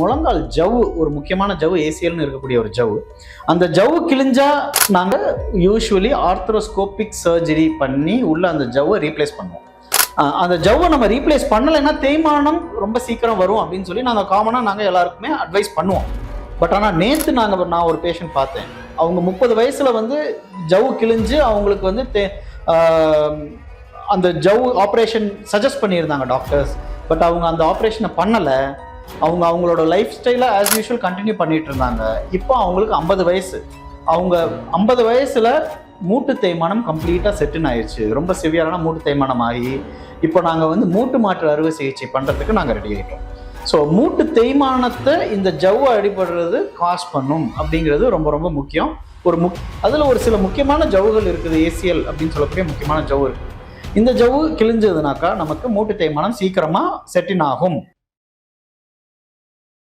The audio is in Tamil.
முழங்கால் ஜவ்வு ஒரு முக்கியமான ஜவ்வு ஏசியல்னு இருக்கக்கூடிய ஒரு ஜவ்வு. அந்த ஜவ்வு கிழிஞ்சா நாங்கள் யூஸ்வலி ஆர்த்ரோஸ்கோபிக் சர்ஜரி பண்ணி உள்ள அந்த ஜவ்வை ரீப்ளேஸ் பண்ணுவோம். அந்த ஜவ்வை நம்ம ரீப்ளேஸ் பண்ணலைன்னா தேய்மானம் ரொம்ப சீக்கிரம் வரும் அப்படின்னு சொல்லி நாங்கள் காமனாக நாங்கள் எல்லாருக்குமே அட்வைஸ் பண்ணுவோம். பட் ஆனால் நேற்று நாங்கள் நான் ஒரு பேஷண்ட் பார்த்தேன். அவங்க முப்பது வயசில் வந்து ஜவ்வு கிழிஞ்சு அவங்களுக்கு வந்து தே அந்த ஜவ் ஆப்ரேஷன் சஜஸ்ட் பண்ணியிருந்தாங்க டாக்டர்ஸ் பட் அவங்க அந்த ஆப்ரேஷனை பண்ணலை. அவங்க அவங்களோட லைஃப் ஸ்டைலை ஆஸ் யூஷுவல் கண்டினியூ பண்ணிட்டு இருந்தாங்க. இப்போ அவங்களுக்கு ஐம்பது வயசு. அவங்க ஐம்பது வயசுல மூட்டு தேய்மானம் கம்ப்ளீட்டாக செட்டின் ஆயிடுச்சு. ரொம்ப சிவியரான மூட்டு தேய்மானம் ஆகி இப்போ நாங்கள் வந்து மூட்டு மாற்று அறுவை சிகிச்சை பண்ணுறதுக்கு நாங்கள் ரெடி ஆகிட்டோம் ஸோ மூட்டு தேய்மானத்தை இந்த ஜவ்வை அடிபடுறது காஸ் பண்ணும் அப்படிங்கிறது ரொம்ப ரொம்ப முக்கியம். ஒரு முக் அதில் ஒரு சில முக்கியமான ஜவ்வுகள் இருக்குது ஏசிஎல் அப்படின்னு சொல்லக்கூடிய முக்கியமான ஜவ்வு இருக்குது இந்த ஜவ்வு கிழிஞ்சதுனாக்கா நமக்கு மூட்டு தேய்மானம் சீக்கிரமாக செட்டின் ஆகும்.